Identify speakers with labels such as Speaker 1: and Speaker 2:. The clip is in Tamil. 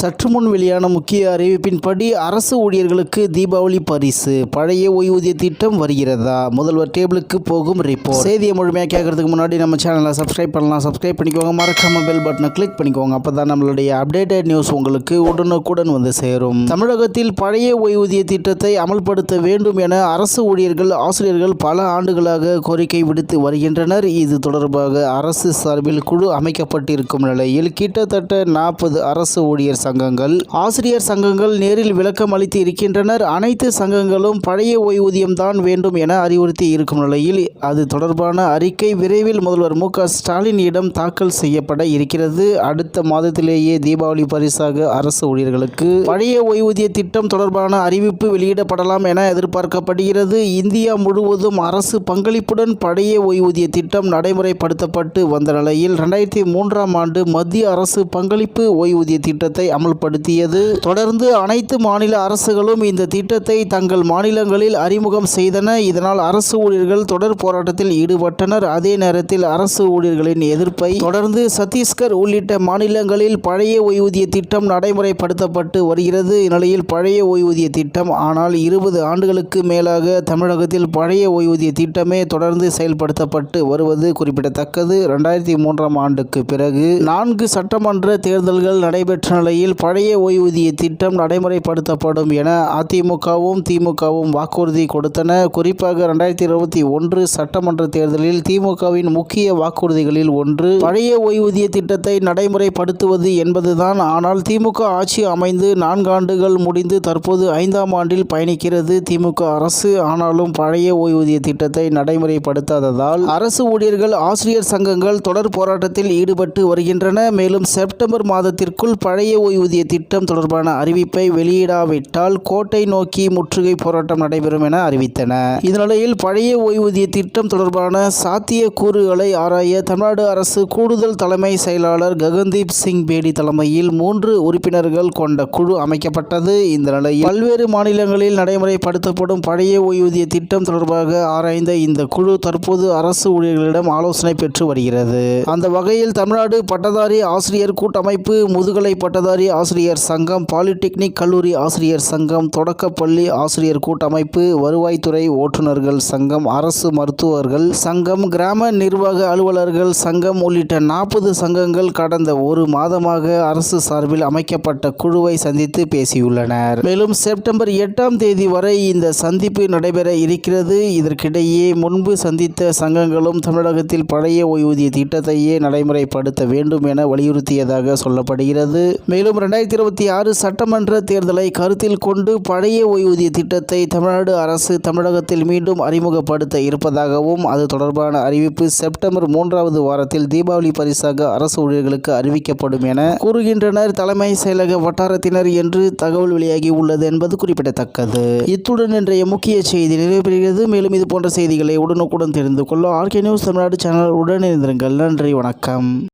Speaker 1: சற்று முன் வெளியான முக்கிய அறிவிப்பின்படி அரசு ஊழியர்களுக்கு தீபாவளி பரிசு பழைய ஓய்வூதிய திட்டம் வருகிறதா? முதல்வர் டேபிளுக்கு போகும் ரிப்போர்ட் செய்தியை முழுமையாக கேட்கறதுக்கு முன்னாடி நம்ம சேனலை சப்ஸ்கிரைப் பண்ணலாம். சப்ஸ்கிரைப் பண்ணிக்கோங்க. மறக்காம பெல் பட்டனை கிளிக் பண்ணிக்கோங்க. அப்போ தான் நம்மளுடைய அப்டேட்டட் நியூஸ் உங்களுக்கு உடனுக்குடன் வந்து சேரும். தமிழகத்தில் பழைய ஓய்வூதிய திட்டத்தை அமல்படுத்த வேண்டும் என அரசு ஊழியர்கள் ஆசிரியர்கள் பல ஆண்டுகளாக கோரிக்கை விடுத்து வருகின்றனர். இது தொடர்பாக அரசு சார்பில் குழு அமைக்கப்பட்டிருக்கும் நிலையில் கிட்டத்தட்ட நாற்பது அரசு ஊழியர் சங்கங்கள். ஆசிரியர் சங்கங்கள் நேரில் விளக்கம் அளித்து இருக்கின்றனர். அனைத்து சங்கங்களும் பழைய ஓய்வூதியம் தான் வேண்டும் என அறிவுறுத்தி இருக்கும் நிலையில் அது தொடர்பான அறிக்கை விரைவில் முதல்வர் மு க ஸ்டாலினிடம் தாக்கல் செய்யப்பட இருக்கிறது. அடுத்த மாதத்திலேயே தீபாவளி பரிசாக அரசு ஊழியர்களுக்கு பழைய ஓய்வூதிய திட்டம் தொடர்பான அறிவிப்பு வெளியிடப்படலாம் என எதிர்பார்க்கப்படுகிறது. இந்தியா முழுவதும் அரசு பங்களிப்புடன் பழைய ஓய்வூதிய திட்டம் நடைமுறைப்படுத்தப்பட்டு வந்த நிலையில் ரெண்டாயிரத்தி மூன்றாம் ஆண்டு மத்திய அரசு பங்களிப்பு ஓய்வூதிய திட்டத்தை அமல்படுத்தியது. தொடர்ந்து அனைத்து மாநில அரசுகளும் இந்த திட்டத்தை தங்கள் மாநிலங்களில் அறிமுகம் செய்தன. இதனால் அரசு ஊழியர்கள் தொடர் போராட்டத்தில் ஈடுபட்டனர். அதே நேரத்தில் அரசு ஊழியர்களின் எதிர்ப்பை தொடர்ந்து சத்தீஸ்கர் உள்ளிட்ட மாநிலங்களில் பழைய ஓய்வூதிய திட்டம் நடைமுறைப்படுத்தப்பட்டு வருகிறது. இந்நிலையில் பழைய ஓய்வூதிய திட்டம் ஆனால் இருபது ஆண்டுகளுக்கு மேலாக தமிழகத்தில் பழைய ஓய்வூதிய திட்டமே தொடர்ந்து செயல்படுத்தப்பட்டு வருவது குறிப்பிடத்தக்கது. ரெண்டாயிரத்தி மூன்றாம் ஆண்டுக்கு பிறகு நான்கு சட்டமன்ற தேர்தல்கள் நடைபெற்ற நிலையில் பழைய ஓய்வூதிய திட்டம் நடைமுறைப்படுத்தப்படும் என அதிமுகவும் திமுகவும் வாக்குறுதி கொடுத்தன. குறிப்பாக ரெண்டாயிரத்தி இருபத்தி ஒன்று சட்டமன்ற தேர்தலில் திமுகவின் முக்கிய வாக்குறுதிகளில் ஒன்று. பழைய ஓய்வூதிய திட்டத்தை நடைமுறைப்படுத்துவது என்பதுதான். ஆனால் திமுக ஆட்சி அமைந்து நான்காண்டுகள் முடிந்து தற்போது ஐந்தாம் ஆண்டில் பயணிக்கிறது திமுக அரசு. ஆனாலும் பழைய ஓய்வூதிய திட்டத்தை நடைமுறைப்படுத்தாததால் அரசு ஊழியர்கள் ஆசிரியர் சங்கங்கள் தொடர் போராட்டத்தில் ஈடுபட்டு வருகின்றன. மேலும் செப்டம்பர் மாதத்திற்குள் பழைய ஓய்வு ஓய்வூதிய திட்டம் தொடர்பான அறிவிப்பை வெளியிடாவிட்டால் கோட்டை நோக்கி முற்றுகை போராட்டம் நடைபெறும் என அறிவித்தன. இந்நிலையில் பழைய ஓய்வூதிய திட்டம் தொடர்பான சாத்திய கூறுகளை ஆராய தமிழ்நாடு அரசு கூடுதல் தலைமை செயலாளர் ககன்தீப் சிங் பேடி தலைமையில் மூன்று உறுப்பினர்கள் கொண்ட குழு அமைக்கப்பட்டது. இந்த நிலையில் பல்வேறு மாநிலங்களில் நடைமுறைப்படுத்தப்படும் பழைய ஓய்வூதிய திட்டம் தொடர்பாக ஆராய்ந்த இந்த குழு தற்போது அரசு ஊழியர்களிடம் ஆலோசனை பெற்று வருகிறது. அந்த வகையில் தமிழ்நாடு பட்டதாரி ஆசிரியர் கூட்டமைப்பு முதுகலை பட்டதாரி ஆசிரியர் சங்கம் பாலிடெக்னிக் கல்லூரி ஆசிரியர் சங்கம் தொடக்கப்பள்ளி ஆசிரியர் கூட்டமைப்பு வருவாய்த்துறை ஓட்டுநர்கள் சங்கம் அரசு மருத்துவர்கள் சங்கம் கிராம நிர்வாக அலுவலர்கள் சங்கம் உள்ளிட்ட நாற்பது சங்கங்கள் கடந்த ஒரு மாதமாக அரசு சார்பில் அமைக்கப்பட்ட குழுவை சந்தித்து பேசியுள்ளனர். மேலும் செப்டம்பர் எட்டாம் தேதி வரை இந்த சந்திப்பு நடைபெற இருக்கிறது. இதற்கிடையே முன்பு சந்தித்த சங்கங்களும் தமிழகத்தில் பழைய ஓய்வூதிய திட்டத்தையே நடைமுறைப்படுத்த வேண்டும் என வலியுறுத்தியதாக சொல்லப்படுகிறது. மேலும் ரெண்டாயிரத்தி இருபத்தி ஆறு சட்டமன்ற தேர்தலை கருத்தில் கொண்டு பழைய ஓய்வூதிய திட்டத்தை தமிழ்நாடு அரசு தமிழகத்தில் மீண்டும் அறிமுகப்படுத்த இருப்பதாகவும் அது தொடர்பான அறிவிப்பு செப்டம்பர் மூன்றாவது வாரத்தில் தீபாவளி பரிசாக அரசு ஊழியர்களுக்கு அறிவிக்கப்படும் என கூறுகின்றனர். தலைமை செயலக வட்டாரத்தினர் என்று தகவல் வெளியாகி உள்ளது என்பது குறிப்பிடத்தக்கது. இத்துடன் இன்றைய முக்கிய செய்தி நிறைவு பெறுகிறது மேலும் இது போன்ற செய்திகளை உடனுக்குடன் தெரிந்து கொள்ள ஆர்கே நியூஸ் தமிழ்நாடு சேனல் உடனிருந்திருங்கள் நன்றி வணக்கம்.